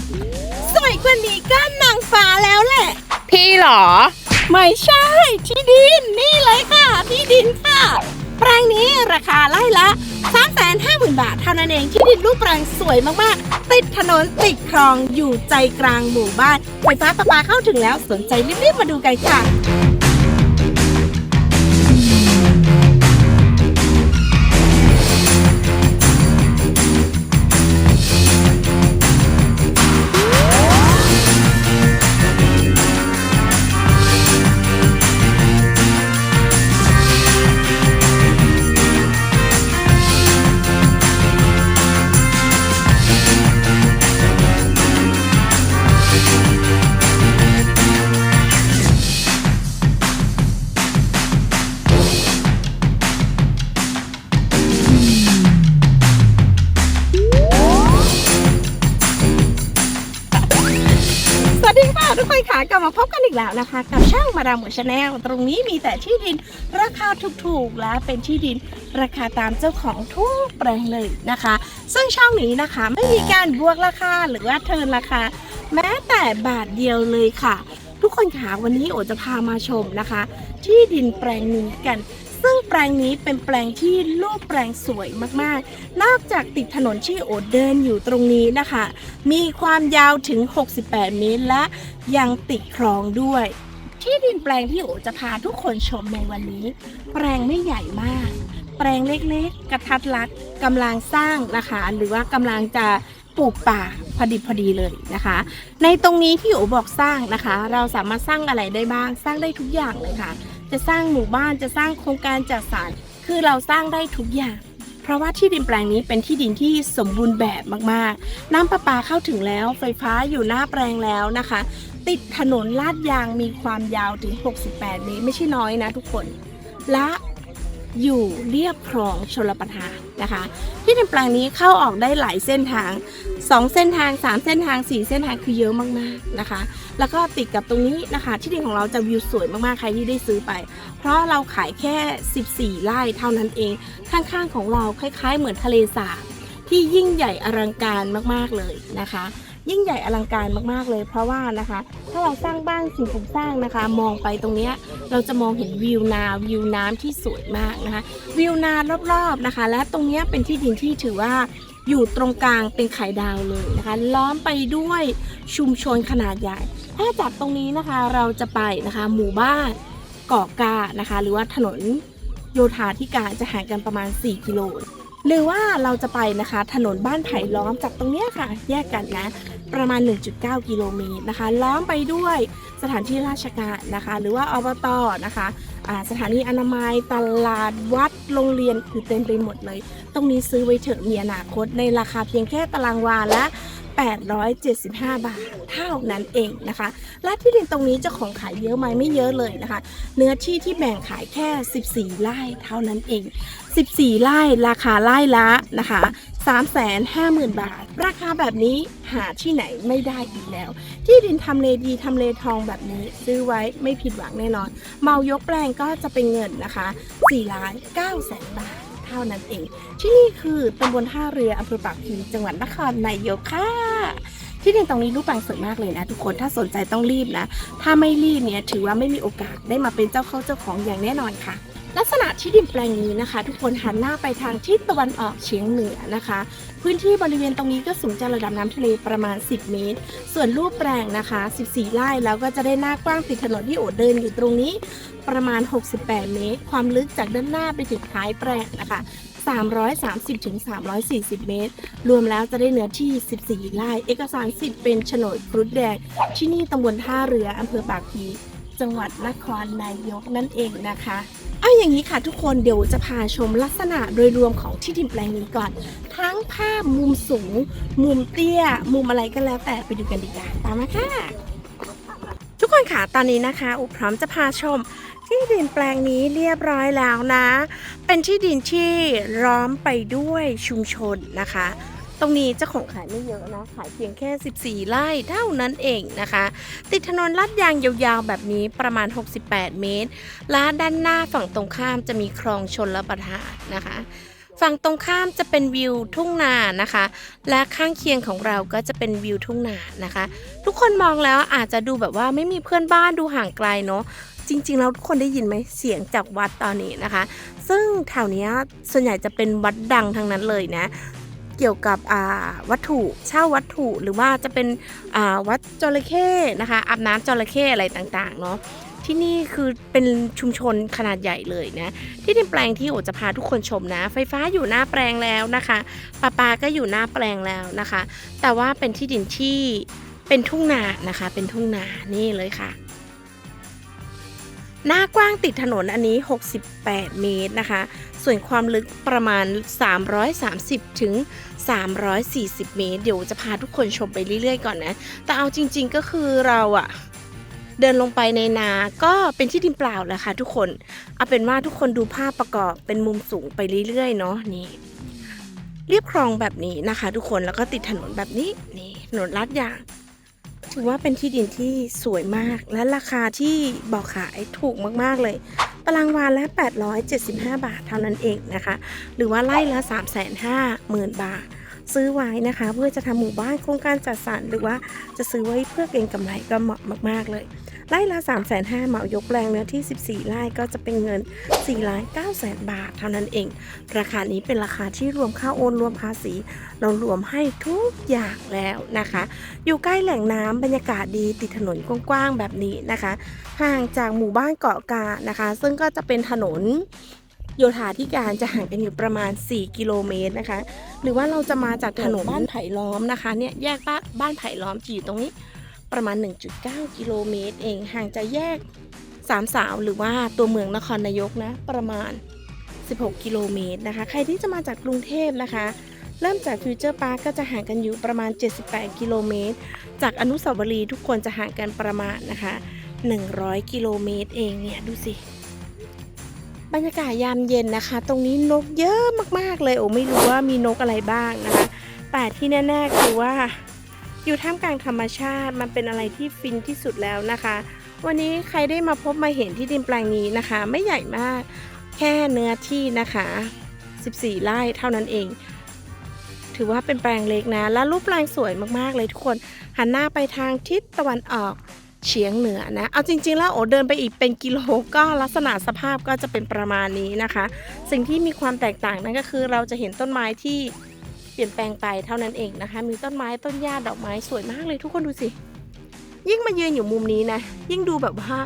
ด สวยกว่านี้ก็นางฟ้าแล้วแหละ พี่เหรอ ไม่ใช่ที่ดินนี่เลยค่ะ ที่ดินค่ะ แปลงนี้ราคาไล่ละ3 5 0 0 0 0 บาทเท่านั้นเองที่ดินรูปแปลงสวยมากๆ ติดถนนติดคลองอยู่ใจกลางหมู่บ้านไฟฟ้าประปาเข้าถึงแล้วสนใจรีบๆมาดูกันค่ะ ค่ะกลับมาพบกันอีกแล้วนะคะ กับช่างมาดามหมูชาแนลตรงนี้มีแต่ที่ดินราคาถูกๆและเป็นที่ดินราคาตามเจ้าของทุกแปลงเลยนะคะ ซึ่งช่องนี้นะคะไม่มีการบวกราคาหรือว่าเทินราคา แม้แต่บาทเดียวเลยค่ะ ทุกคนค่ะวันนี้โอจะพามาชมนะคะ ที่ดินแปลงนี้กัน ซึ่งแปลงนี้เป็นแปลงที่รูปแปลงสวยมากๆ นอกจากติดถนนที่โอเดินอยู่ตรงนี้นะคะ มีความยาวถึง 68 เมตรและยังติดคลองด้วย ที่ดินแปลงที่โอจะพาทุกคนชมในวันนี้ แปลงไม่ใหญ่มาก แปลงเล็กๆ กระทัดรัดกำลังสร้างนะคะ หรือว่ากำลังจะปลูกป่าพอดีพอดีเลยนะคะ ในตรงนี้ที่โอบอกสร้างนะคะ เราสามารถสร้างอะไรได้บ้าง สร้างได้ทุกอย่างเลยค่ะ จะสร้างหมู่บ้านจะสร้างโครงการจัดสรรคือเราสร้างได้ทุกอย่าง เพราะว่าที่ดินแปลงนี้เป็นที่ดินที่สมบูรณ์แบบมากๆ น้ำประปาเข้าถึงแล้ว ไฟฟ้าอยู่หน้าแปลงแล้วนะคะ ติดถนนลาดยางมีความยาวถึง 68 เมตรไม่ใช่น้อยนะทุกคน และ อยู่เรียบคลองชลประทานนะคะ ที่ดินแปลงนี้เข้าออกได้หลายเส้นทาง 2 เส้นทาง 3 เส้นทาง 4 เส้นทางคือเยอะมากๆนะคะ แล้วก็ติดกับตรงนี้นะคะ ที่ดินของเราจะวิวสวยมากๆใครที่ได้ซื้อไป เพราะเราขายแค่ 14ไร่เท่านั้นเอง ข้างๆของเราคล้าย ๆ เหมือนทะเลสาบที่ยิ่งใหญ่อลังการมากๆเลยนะคะ ยิ่งใหญ่อลังการมากๆเลย เพราะว่านะคะ ถ้าเราสร้างบ้านสิ่งปลูกสร้างนะคะ มองไปตรงนี้เราจะมองเห็นวิวนาวิวน้ำที่สวยมากนะคะ วิวนารอบๆนะคะ และตรงนี้เป็นที่ดินที่ถือว่าอยู่ตรงกลางเป็นไข่ดาวเลยนะคะ ล้อมไปด้วยชุมชนขนาดใหญ่ ถ้าจากตรงนี้นะคะเราจะไปนะคะหมู่บ้านเกาะกานะคะ หรือว่าถนนโยธาธิการจะห่างกันประมาณ 4 กิโล หรือว่าเราจะไปนะคะ ถนนบ้านไผ่ล้อมจากตรงเนี้ยค่ะ แยกกันนะ ประมาณ 1.9 กิโลเมตรนะคะ ล้อมไปด้วยสถานที่ราชการนะคะ หรือว่าอบตนะคะสถานีอนามัยตลาดวัดโรงเรียนคือเต็มไปหมดเลย ตรงนี้ซื้อไว้เถอะมีอนาคตในราคาเพียงแค่ตารางวาละ 875 บาท เท่านั้นเองนะคะและที่ดินตรงนี้จ้าของขายเยอะไหมไม่เยอะเลยนะคะ เนื้อที่ที่แบ่งขายแค่ 14 ไร่เท่านั้นเอง 14 ไร่ราคาไร่ละนะคะ350,000 บาท ราคาแบบนี้หาที่ไหนไม่ได้อีกแล้ว ที่ดินทำเลดีทำเลทองแบบนี้ ซื้อไว้ไม่ผิดหวังแน่นอน เมายกแปลงก็จะเป็นเงินนะคะ4ล้าน9แสนบาทเท่านั้นเอง ที่นี่คือตำบลท่าเรืออำเภอปากพีจังหวัดนครนายกค่ะ ที่ดินตรงนี้รูปแปลงสวยมากเลยนะทุกคนถ้าสนใจต้องรีบนะ ถ้าไม่รีบเนี่ยถือว่าไม่มีโอกาสได้มาเป็นเจ้าเข้าเจ้าของอย่างแน่นอนค่ะ ลักษณะที่ดินแปลงนี้นะคะ ทุกคนหันหน้าไปทางทิศตะวันออกเฉียงเหนือนะคะ พื้นที่บริเวณตรงนี้ก็สูงจากระดับน้ำทะเลประมาณ 10 เมตร ส่วนรูปแปลงนะคะ 14 ไร่แล้วก็จะได้หน้ากว้างติดถนนที่โอเดินอยู่ตรงนี้ประมาณ 68 เมตร ความลึกจากด้านหน้าไปถึงท้ายแปลงนะคะ 330ถึง340 เมตร รวมแล้วจะได้เนื้อที่ 14 ไร่ เอกสารสิทธิ์เป็นโฉนดครุฑแดง ที่นี่ตำบลท่าเรืออำเภอปากพี จังหวัดนครนายกนั่นเองนะคะเอาอย่างนี้ค่ะทุกคนเดี๋ยวจะพาชมลักษณะโดยรวมของที่ดินแปลงนี้ก่อน ทั้งภาพมุมสูง มุมเตี้ย มุมอะไรก็แล้วแต่ไปดูกันดีกว่าตามมาค่ะทุกคนค่ะตอนนี้นะคะอุพร้อมจะพาชม ที่ดินแปลงนี้เรียบร้อยแล้วนะ เป็นที่ดินที่ล้อมไปด้วยชุมชนนะคะ ตรงนี้เจ้าของขายไม่เยอะนะ ขายเพียงแค่ 14 ไร่เท่านั้นเองนะคะ ติดถนนลาดยางยาวๆ แบบนี้ประมาณ 68 เมตร และด้านหน้าฝั่งตรงข้ามจะมีคลองชนละประทานนะคะฝั่งตรงข้ามจะเป็นวิวทุ่งนานะคะ และข้างเคียงของเราก็จะเป็นวิวทุ่งนานะคะ ทุกคนมองแล้วอาจจะดูแบบว่าไม่มีเพื่อนบ้านดูห่างไกลเนาะ จริง ๆ แล้วทุกคนได้ยินไหมเสียงจากวัดตอนนี้นะคะ ซึ่งแถวนี้ส่วนใหญ่จะเป็นวัดดังทั้งนั้นเลยนะเกี่ยวกับอาวัตถุเช่าวัตถุหรือว่าจะเป็นอาวัดจระเข้นะคะอาบน้ำจระเข้อะไรต่างๆเนาะที่นี่คือเป็นชุมชนขนาดใหญ่เลยนะ ที่ดินแปลงที่โอจะพาทุกคนชมนะ ไฟฟ้าอยู่หน้าแปลงแล้วนะคะปลาปาก็อยู่หน้าแปลงแล้วนะคะ แต่ว่าเป็นที่ดินที่เป็นทุ่งนานะคะ เป็นทุ่งนานี่เลยค่ะ หน้ากว้างติดถนนอันนี้ 68 เมตรนะคะ ส่วนความลึกประมาณ 330 ถึง 340 เมตร เดี๋ยวจะพาทุกคนชมไปเรื่อยๆก่อนนะ แต่เอาจริงๆก็คือเราอะเดินลงไปในนา ก็เป็นที่ดินเปล่าแหละค่ะทุกคน เอาเป็นว่าทุกคนดูภาพประกอบเป็นมุมสูงไปเรื่อยๆเนาะนี่เรียบคลองแบบนี้นะคะ ทุกคนแล้วก็ติดถนนแบบนี้นี่ถนนลาดยาง ถือว่าเป็นที่ดินที่สวยมากและราคาที่บอกขายถูกมากๆเลยตารางวาละ 875 บาทเท่านั้นเองนะคะ หรือว่าไล่ละ 350,000 บาท ซื้อไว้นะคะ เพื่อจะทำหมู่บ้านโครงการจัดสรรหรือว่าจะซื้อไว้เพื่อเก็งกำไรก็เหมาะมาก ๆ เลยไล่ละ 3 5 0 0 0เหมายกแปลงเนื้อที่ 14 ไร่ก็จะเป็นเงิน4ล้าน9แสนบาทเท่านั้นเอง ราคานี้เป็นราคาที่รวมค่าโอนรวมภาษี เรารวมให้ทุกอย่างแล้วนะคะ อยู่ใกล้แหล่งน้ำบรรยากาศดีติดถนนกว้างๆแบบนี้นะคะ ห่างจากหมู่บ้านเกาะกานะคะ ซึ่งก็จะเป็นถนน โยธาธิการจะห่างกันอยู่ประมาณ 4 กิโลเมตรนะคะ หรือว่าเราจะมาจากถนนบ้านไผ่ล้อมนะคะเนี่ยแยกบ้านบ้านไผ่ล้อมจะอยู่ตรงนี้ประมาณ 1.9 กิโลเมตร เองห่างจากแยกสามสาวหรือว่าตัวเมืองนครนายกนะประมาณ 16 กิโลเมตรนะคะ ใครที่จะมาจากกรุงเทพนะคะ เริ่มจากฟิวเจอร์พาร์คก็จะห่างกันอยู่ประมาณ 78 กิโลเมตร จากอนุสาวรีย์ทุกคนจะห่างกันประมาณนะคะ 100 กิโลเมตรเองเนี่ยดูสิ บรรยากาศยามเย็นนะคะ ตรงนี้นกเยอะมากๆเลย โอ้ไม่รู้ว่ามีนกอะไรบ้างนะคะ แต่ที่แน่ๆคือว่า อยู่ท่ามกลางธรรมชาติมันเป็นอะไรที่ฟินที่สุดแล้วนะคะ วันนี้ใครได้มาพบมาเห็นที่ดินแปลงนี้นะคะ ไม่ใหญ่มากแค่เนื้อที่นะคะ 14 ไร่เท่านั้นเอง ถือว่าเป็นแปลงเล็กนะ และรูปแปลงสวยมากๆเลยทุกคน หันหน้าไปทางทิศตะวันออก เฉียงเหนือนะ เอาจริง ๆ แล้วโอเดินไปอีกเป็นกิโลก็ลักษณะสภาพก็จะเป็นประมาณนี้นะคะ สิ่งที่มีความแตกต่างนั่นก็คือเราจะเห็นต้นไม้ที่เปลี่ยนแปลงไปเท่านั้นเองนะคะ มีต้นไม้ต้นหญ้าดอกไม้สวยมากเลยทุกคนดูสิ ยิ่งมายืนอยู่มุมนี้นะ ยิ่งดูแบบว่า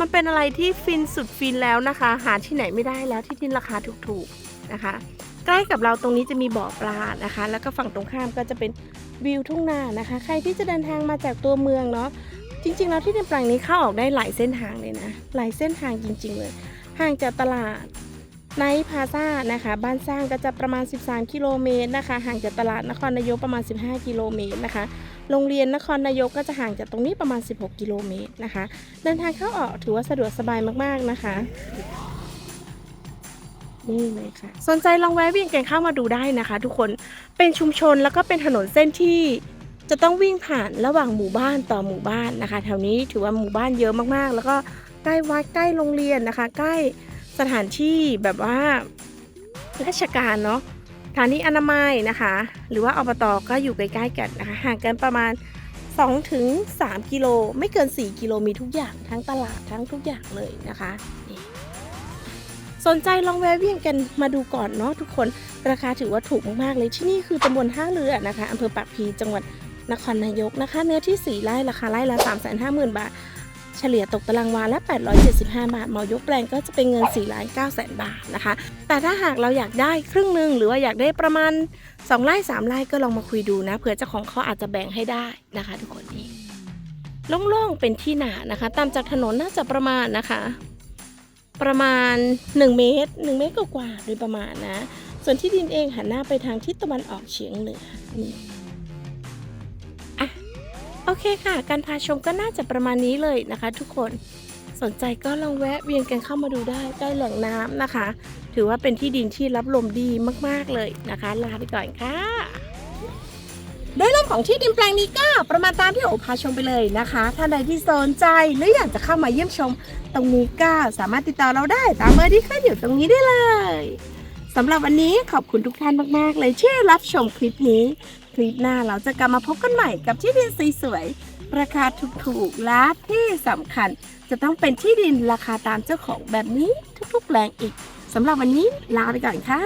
มันเป็นอะไรที่ฟินสุดฟินแล้วนะคะ หาที่ไหนไม่ได้แล้วที่ดินราคาถูกๆนะคะ ใกล้กับเราตรงนี้จะมีบ่อปลานะคะ แล้วก็ฝั่งตรงข้ามก็จะเป็นวิวทุ่งนานะคะ ใครที่จะเดินทางมาจากตัวเมืองเนาะ จริงๆแล้วที่ดินแปลงนี้เข้าออกได้หลายเส้นทางเลยนะ หลายเส้นทางจริง ๆ เลย ห่างจากตลาดไนพาซ่านะคะ บ้านสร้างก็จะประมาณ 13 กิโลเมตรนะคะ ห่างจากตลาดนครนายกประมาณ 15 กิโลเมตรนะคะ โรงเรียนนครนายกก็จะห่างจากตรงนี้ประมาณ 16 กิโลเมตรนะคะ เดินทางเข้าออกถือว่าสะดวกสบายมากๆนะคะ นี่เลยค่ะ สนใจลองแวะเวียนกันเข้ามาดูได้นะคะ ทุกคน เป็นชุมชนแล้วก็เป็นถนนเส้นที่ จะต้องวิ่งผ่านระหว่างหมู่บ้านต่อหมู่บ้านนะคะ แถวนี้ถือว่าหมู่บ้านเยอะมากๆ แล้วก็ใกล้วัดใกล้โรงเรียนนะคะ ใกล้สถานที่แบบว่าราชการเนาะสถานีอนามัยนะคะ หรือว่าอบตก็อยู่ใกล้ๆกันนะคะห่างกันประมาณ 2-3ถึง3กิโลไม่เกิน 4 กิโลมีทุกอย่างทั้งตลาดทั้งทุกอย่างเลยนะคะสนใจลองแวะเวียนกันมาดูก่อนเนาะทุกคน ราคาถือว่าถูกมากๆเลยที่นี่คือตำบลท่าเรือนะคะอำเภอปากพีจังหวัด นครนายกนะคะ เนื้อที่ 4 ไร่ราคาไร่ละ 350,000 บาท เฉลี่ยตกตารางวาละ 875 บาทเหมายกแปลงก็จะเป็นเงิน4ล้าน9แสนบาทนะคะ แต่ถ้าหากเราอยากได้ครึ่งหนึ่งหรือว่าอยากได้ประมาณ 2 ไร่ 3 ไร่ก็ลองมาคุยดูนะเผื่อเจ้าของเขาอาจจะแบ่งให้ได้นะคะทุกคนนี่โล่งๆเป็นที่หนานะคะ ตามจากถนนน่าจะประมาณนะคะ ประมาณ 1 เมตร 1 เมตรกว่าๆโดยประมาณนะ ส่วนที่ดินเองหันหน้าไปทางทิศตะวันออกเฉียงเหนือนี่ โอเคค่ะ การพาชมก็น่าจะประมาณนี้เลยนะคะ ทุกคนสนใจก็ลองแวะเวียนกันเข้ามาดูได้ใกล้แหล่งน้ำนะคะ ถือว่าเป็นที่ดินที่รับลมดีมากๆเลยนะคะลาไปก่อนค่ะโดยเรื่องของที่ดินแปลงนี้ก็ประมาณตามที่โอพาชมไปเลยนะคะ ถ้าใดที่สนใจหรืออยากจะเข้ามาเยี่ยมชม ตรงนี้ก็สามารถติดต่อเราได้ตามเบอร์ที่ขึ้นอยู่ตรงนี้ได้เลยสำหรับวันนี้ขอบคุณทุกท่านมากๆ เลยที่รับชมคลิปนี้ คลิปหน้าเราจะกลับมาพบกันใหม่กับที่ดินสวยๆราคาถูกๆและที่สำคัญ จะต้องเป็นที่ดินราคาตามเจ้าของแบบนี้ทุกๆแปลงอีกสำหรับวันนี้ลาไปก่อนค่ะ